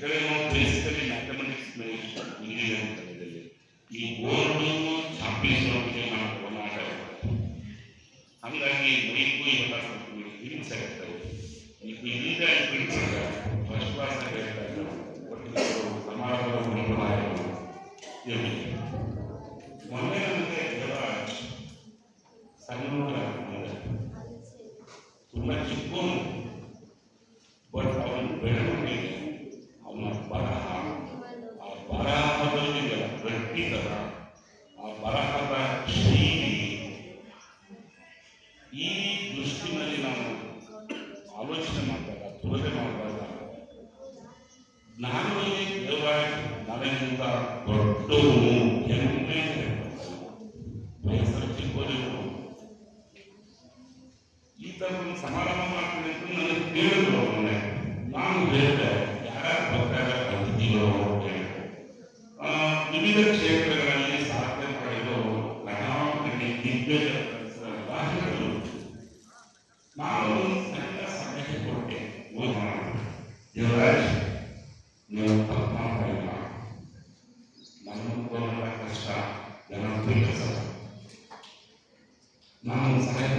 ಯಾಕಂದ್ರೆ ನಾವು basically mathematics engineering ಕಲಿಯಲ್ಲಿ ಈ ಬೋರ್ಡು ಛಾಪಿಸೋಕೆ ನಾವು ಒಳನಾಟ ಹಂಗಾಗಿ ಮೈಗೂ ಇವೆಲ್ಲ ಸ್ವಲ್ಪ ಹಿಂಸೆ ಆಗ್ತವೆ ಈಗ ಇಲ್ಲಿಂದ ಬಿಡ್ತಾರೆ ಫಸ್ಟ್ ಕ್ಲಾಸ್ ಹೇಳ್ತಾ ಇದ್ದಾರೆ ಒಟ್ಟು ಸಮಾರಂಭದ ಗುಣಗುಣ ಇರಲಿ ಮೊನ್ನೆ ನನಗೆ ಎಲ್ಲ ಸಣ್ಣ ತುಂಬ ಚಿಕ್ಕವನು ಆ ಬರಹದ ಶೈಲಿ ಈ ದೃಷ್ಟಿನಲ್ಲಿ ನಾವು ಆಲೋಚನೆ ಮಾಡಿದಾಗ ತುಲನೆ ಮಾಡಿದಾಗ ಜ್ಞಾನವೇ ದೇವರಾಜ್ ನನಗಿಂತ ದೊಡ್ಡವನು ಎಂದೇ ಹೆಸರು ಚಿಕ್ಕೋದಿರು ಈ ಥರ ಒಂದು ಸಮಾರಂಭ ಮಾಡ್ತೀನಿ ಅಂತ ನನಗೆ ಕೇಳಿದ್ರು ಅವನೇ ನಾನು ಹೇಳಿದೆ, ಯಾರ್ಯಾರು ಬರ್ತಾರೆ ಅತಿಥಿಗಳು ಅಂತ ವಿವಿಧ ಕ್ಷೇತ್ರಗಳಲ್ಲಿ ನಾನು ಸಣ್ಣ ಸಮಯಕ್ಕೆ ಕೊಟ್ಟೆ ಬೋಧನ ದೇವರಾಜ್ ನೀವು ತಪ್ಪ ಮಾಡಿಲ್ಲ ನನ್ನನ್ನು ಕಷ್ಟ ಜನ ತಿಳ್ಕಸ ನಾನು ಸಹಾಯ